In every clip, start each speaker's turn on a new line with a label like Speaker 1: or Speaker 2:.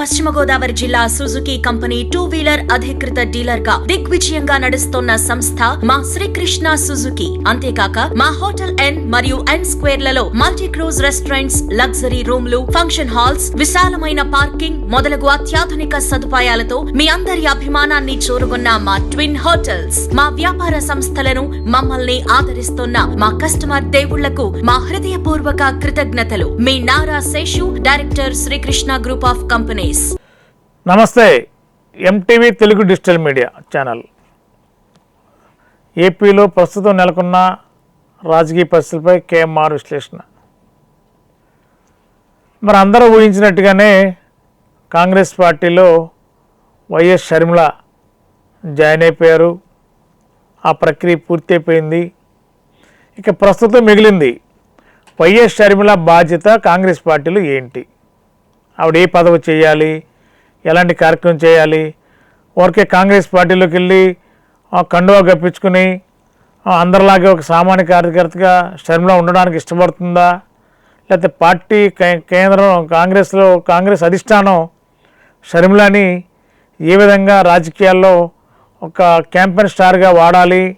Speaker 1: పశ్చిమ గోదావరి జిల్లా Suzuki company two wheeler అధికృత డీలర్గా దిగ్విజయంగా నడుస్తున్న సంస్థ మా శ్రీకృష్ణ సుజుకి. అంతేకాక మా హోటల్ ఎన్ మరియు ఎన్ స్క్వేర్లలో మల్టీ క్రూజ్ రెస్టారెంట్స్ లగ్జరీ రూమ్లు ఫంక్షన్ హాల్స్ విశాలమైన పార్కింగ్ మొదలగు అత్యాధునిక సదుపాయాలతో మీ అందరి అభిమానాన్ని చూరుకున్న మా ట్విన్ హోటల్స్. మా వ్యాపార సంస్థలను మమ్మల్ని ఆదరిస్తున్న మా కస్టమర్ దేవుళ్ళకు మా హృదయపూర్వక కృతజ్ఞతలు. మీ Nara Seshu director Srikrishna group of companies.
Speaker 2: నమస్తే MTV Telugu digital media channel. ఏపీలో ప్రస్తుతం నెలకొన్న రాజకీయ పరిస్థితులపై కేఎంఆర్ విశ్లేషణ. మరి అందరూ ఊహించినట్టుగానే కాంగ్రెస్ పార్టీలో వైఎస్ షర్మిల జాయిన్ అయిపోయారు. ఆ ప్రక్రియ పూర్తి అయిపోయింది ఇక ప్రస్తుతం మిగిలింది వైఎస్ షర్మిల బాధ్యత కాంగ్రెస్ పార్టీలో ఏంటి? ఆవిడ ఏ పదవి చేయాలి? ఎలాంటి కార్యక్రమం చేయాలి? ఓరికే కాంగ్రెస్ పార్టీలోకి వెళ్ళి కండువా గప్పించుకుని అందరిలాగే ఒక సామాన్య కార్యకర్తగా షర్మిల ఉండడానికి ఇష్టపడుతుందా? లేకపోతే పార్టీ కే- కేంద్రం కాంగ్రెస్లో కాంగ్రెస్ అధిష్టానం షర్మిలని ఏ విధంగా రాజకీయాల్లో ఒక క్యాంపెయిన్ స్టార్గా వాడాలి?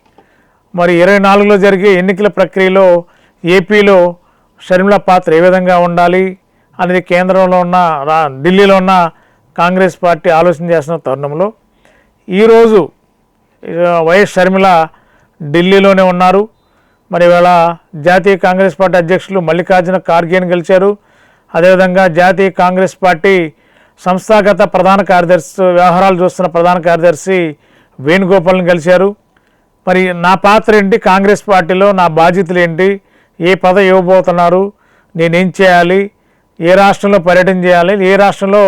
Speaker 2: మరి ఇరవై నాలుగులో జరిగే ఎన్నికల ప్రక్రియలో ఏపీలో షర్మిల పాత్ర ఏ విధంగా ఉండాలి? అనేది కేంద్రంలో ఉన్న రా ఢిల్లీలో ఉన్న కాంగ్రెస్ పార్టీ ఆలోచన చేస్తున్న తరుణంలో ఈరోజు వైఎస్ షర్మిల ఢిల్లీలోనే ఉన్నారు. మరి ఇవాళ జాతీయ కాంగ్రెస్ పార్టీ అధ్యక్షులు మల్లికార్జున ఖార్గేని గెలిచారు. అదేవిధంగా జాతీయ కాంగ్రెస్ పార్టీ సంస్థాగత ప్రధాన కార్యదర్శి వ్యవహారాలు చూస్తున్న ప్రధాన కార్యదర్శి వేణుగోపాల్ని గెలిచారు. మరి నా పాత్ర ఏంటి? కాంగ్రెస్ పార్టీలో నా బాధ్యతలు ఏంటి? ఏ పదవి ఇవ్వబోతున్నారు? నేనేం చేయాలి? ఏ రాష్ట్రంలో పర్యటన చేయాలి? ఏ రాష్ట్రంలో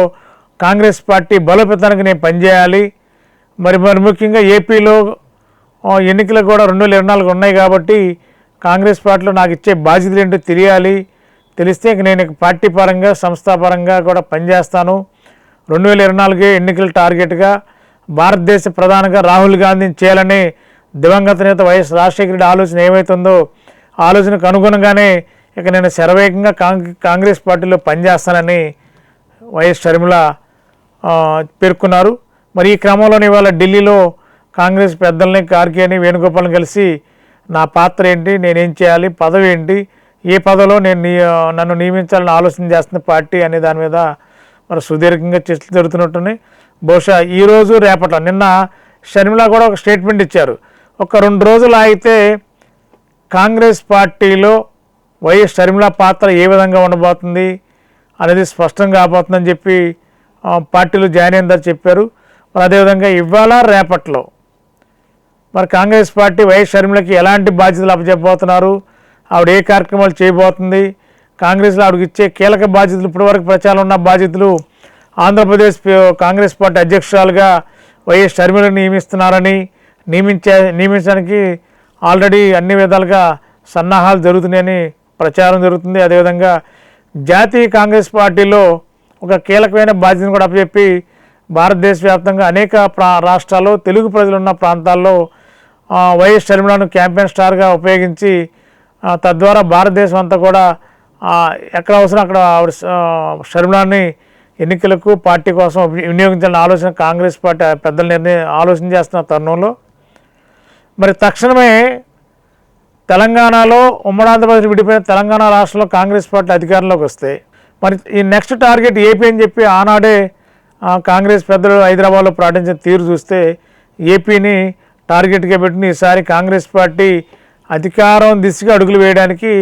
Speaker 2: కాంగ్రెస్ పార్టీ బలోపేతానికి నేను పనిచేయాలి. మరి మరి ముఖ్యంగా ఏపీలో ఎన్నికలు కూడా రెండు వేల ఇరవై నాలుగు ఉన్నాయి కాబట్టి కాంగ్రెస్ పార్టీలో నాకు ఇచ్చే బాధ్యతలు ఏంటో తెలియాలి. తెలిస్తే నేను పార్టీ పరంగా సంస్థాపరంగా కూడా పనిచేస్తాను. రెండు వేల ఇరవై నాలుగే ఎన్నికల టార్గెట్గా భారతదేశ ప్రధానంగా రాహుల్ గాంధీని చేయాలని దివంగత నేత వైఎస్ రాజశేఖర రెడ్డి ఆలోచన ఏమైతుందో ఆలోచనకు అనుగుణంగానే ఇక నేను శరవేగంగా కాంగ్రెస్ పార్టీలో పనిచేస్తానని వైఎస్ షర్మిల పేర్కొన్నారు. మరి ఈ క్రమంలోనే ఇవాళ ఢిల్లీలో కాంగ్రెస్ పెద్దల్ని కార్కేని వేణుగోపాల్ని కలిసి నా పాత్ర ఏంటి? నేనేం చేయాలి? పదవి ఏంటి? ఏ పదవిలో నేను నన్ను నియమించాలని ఆలోచన చేస్తున్న పార్టీ? అనే దాని మీద మరి సుదీర్ఘంగా చర్చలు జరుగుతున్నట్టున్నాయి. బహుశా ఈరోజు రేపట్లో నిన్న షర్మిల కూడా ఒక స్టేట్మెంట్ ఇచ్చారు. ఒక రెండు రోజులు అయితే కాంగ్రెస్ పార్టీలో వైఎస్ షర్మిల పాత్ర ఏ విధంగా ఉండబోతుంది అనేది స్పష్టం కాబోతుందని చెప్పి పార్టీలు జాయిన్ అయిందని చెప్పారు. మరి అదేవిధంగా ఇవాళ రేపట్లో మరి కాంగ్రెస్ పార్టీ వైఎస్ షర్మిలకి ఎలాంటి బాధ్యతలు అప్పచెప్పబోతున్నారు? ఆవిడ ఏ కార్యక్రమాలు చేయబోతుంది? కాంగ్రెస్లో ఆవిడకి ఇచ్చే కీలక బాధ్యతలు ఇప్పటివరకు ప్రచారం ఉన్న బాధ్యతలు ఆంధ్రప్రదేశ్ కాంగ్రెస్ పార్టీ అధ్యక్షురాలుగా వైఎస్ షర్మిలను నియమిస్తున్నారని నియమించే నియమించడానికి ఆల్రెడీ అన్ని విధాలుగా సన్నాహాలు జరుగుతున్నాయని ప్రచారం జరుగుతుంది. అదేవిధంగా జాతీయ కాంగ్రెస్ పార్టీలో ఒక కీలకమైన బాధ్యతను కూడా అప్పచెప్పి భారతదేశ వ్యాప్తంగా అనేక ప్రా రాష్ట్రాల్లో తెలుగు ప్రజలు ఉన్న ప్రాంతాల్లో వైఎస్ షర్మిలను క్యాంపెయిన్ స్టార్గా ఉపయోగించి తద్వారా భారతదేశం అంతా కూడా ఎక్కడ అవసరం అక్కడ ఆవిడ షర్మిలాని ఎన్నికలకు పార్టీ కోసం వినియోగించాలని ఆలోచన కాంగ్రెస్ పార్టీ పెద్దల నిర్ణయం ఆలోచన చేస్తున్న తరుణంలో. మరి తక్షణమే తెలంగాణలో ఉమ్మడి ఆంధ్రప్రదేశ్ విడిపోయిన తెలంగాణ రాష్ట్రంలో కాంగ్రెస్ పార్టీ అధికారంలోకి వస్తే మరి ఈ నెక్స్ట్ టార్గెట్ ఏపీ అని చెప్పి ఆనాడే కాంగ్రెస్ పెద్దలు హైదరాబాద్లో ప్రకటించిన తీరు చూస్తే ఏపీని టార్గెట్గా పెట్టిన ఈసారి కాంగ్రెస్ పార్టీ అధికారం దిశగా అడుగులు వేయడానికి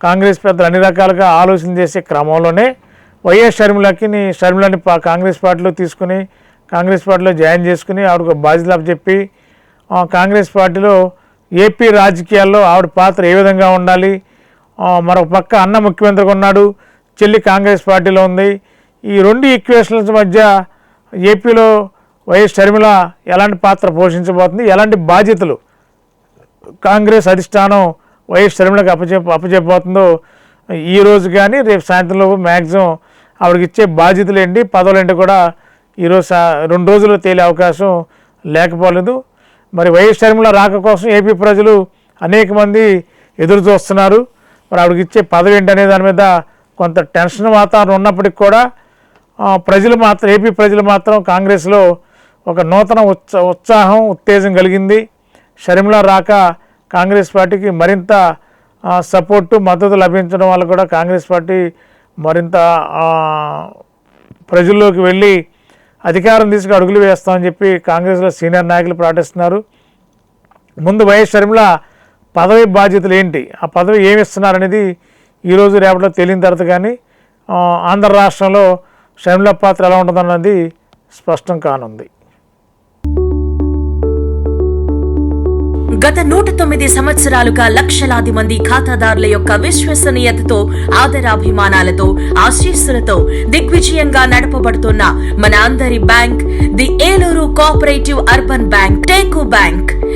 Speaker 2: కాంగ్రెస్ పెద్దలు అన్ని రకాలుగా ఆలోచన చేసే క్రమంలోనే వైఎస్ షర్మిలకి షర్మిలని పా- కాంగ్రెస్ పార్టీలో తీసుకుని కాంగ్రెస్ పార్టీలో జాయిన్ చేసుకుని ఆవిడకు బాధ్యతలు చెప్పి కాంగ్రెస్ పార్టీలో ఏపీ రాజకీయాల్లో ఆవిడ పాత్ర ఏ విధంగా ఉండాలి? మరొక పక్క అన్న ముఖ్యమంత్రిగా ఉన్నాడు. చెల్లి కాంగ్రెస్ పార్టీలో ఉంది. ఈ రెండు ఈక్వేషన్స్ మధ్య ఏపీలో వైఎస్ షర్మిల ఎలాంటి పాత్ర పోషించబోతుంది? ఎలాంటి బాధ్యతలు కాంగ్రెస్ అధిష్టానం వైఎస్ షర్మిలకు అప్పచెప్ప అప్పచెప్పబోతుందో ఈ రోజు కానీ రేపు సాయంత్రంలో మ్యాక్సిమం ఆవిడకి ఇచ్చే బాధ్యతలు ఏంటి? పదవులు ఏంటి కూడా ఈరోజు సా- రెండు రోజులు తేలే అవకాశం లేకపోలేదు. మరి వైఎస్ షర్మిల రాక కోసం ఏపీ ప్రజలు అనేక మంది ఎదురు చూస్తున్నారు. మరి ఆవిడకి ఇచ్చే పదవి ఏంటనే దాని మీద కొంత టెన్షన్ వాతావరణం ఉన్నప్పటికి కూడా ప్రజలు మాత్రం ఏపీ ప్రజలు మాత్రం కాంగ్రెస్లో ఒక నూతన ఉత్స ఉత్సాహం ఉత్తేజం కలిగింది. షర్మిల రాక కాంగ్రెస్ పార్టీకి మరింత సపోర్టు మద్దతు లభించడం వల్ల కూడా కాంగ్రెస్ పార్టీ మరింత ప్రజల్లోకి వెళ్ళి అధికారం తీసుకు అడుగులు వేస్తామని చెప్పి కాంగ్రెస్లో సీనియర్ నాయకులు ప్రకటిస్తున్నారు ముందు వైఎస్ షర్మిల పదవి బాధ్యతలు ఏంటి? ఆ పదవి ఏమి ఇస్తున్నారనేది ఈరోజు రేపటిలో తేలిన తర్వాత కానీ ఆంధ్ర రాష్ట్రంలో షర్మిల పాత్ర ఎలా ఉంటుందన్నది స్పష్టం కానుంది.
Speaker 1: గత నూట తొమ్మిది సంవత్సరాలుగా లక్షలాది మంది ఖాతాదారుల యొక్క విశ్వసనీయతతో ఆదరాభిమానాలతో ఆశీస్సులతో దిగ్విజయంగా నడపబడుతున్న మన అందరి bank the Eluru cooperative urban bank teak bank.